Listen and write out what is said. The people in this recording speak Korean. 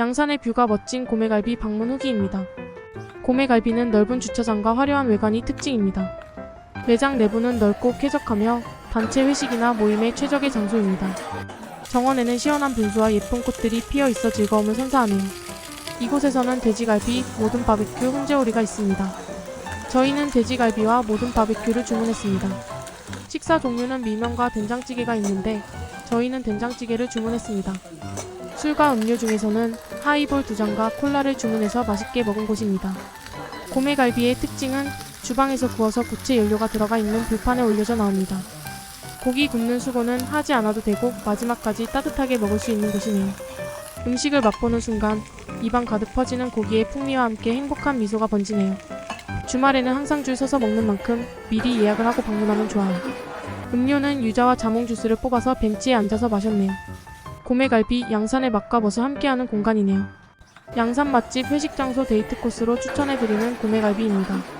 양산의 뷰가 멋진 고메갈비 방문 후기입니다. 고메갈비는 넓은 주차장과 화려한 외관이 특징입니다. 매장 내부는 넓고 쾌적하며 단체 회식이나 모임의 최적의 장소입니다. 정원에는 시원한 분수와 예쁜 꽃들이 피어 있어 즐거움을 선사하네요. 이곳에서는 돼지갈비, 모든 바베큐, 훈제오리가 있습니다. 저희는 돼지갈비와 모든 바베큐를 주문했습니다. 식사 종류는 밀면과 된장찌개가 있는데 저희는 된장찌개를 주문했습니다. 술과 음료 중에서는 하이볼 두 잔과 콜라를 주문해서 맛있게 먹은 곳입니다. 고메갈비의 특징은 주방에서 구워서 고체 연료가 들어가 있는 불판에 올려져 나옵니다. 고기 굽는 수고는 하지 않아도 되고 마지막까지 따뜻하게 먹을 수 있는 곳이네요. 음식을 맛보는 순간 입안 가득 퍼지는 고기의 풍미와 함께 행복한 미소가 번지네요. 주말에는 항상 줄 서서 먹는 만큼 미리 예약을 하고 방문하면 좋아요. 음료는 유자와 자몽 주스를 뽑아서 벤치에 앉아서 마셨네요. 고메갈비, 양산의 맛과 멋을 함께하는 공간이네요. 양산 맛집 회식 장소 데이트 코스로 추천해드리는 고메갈비입니다.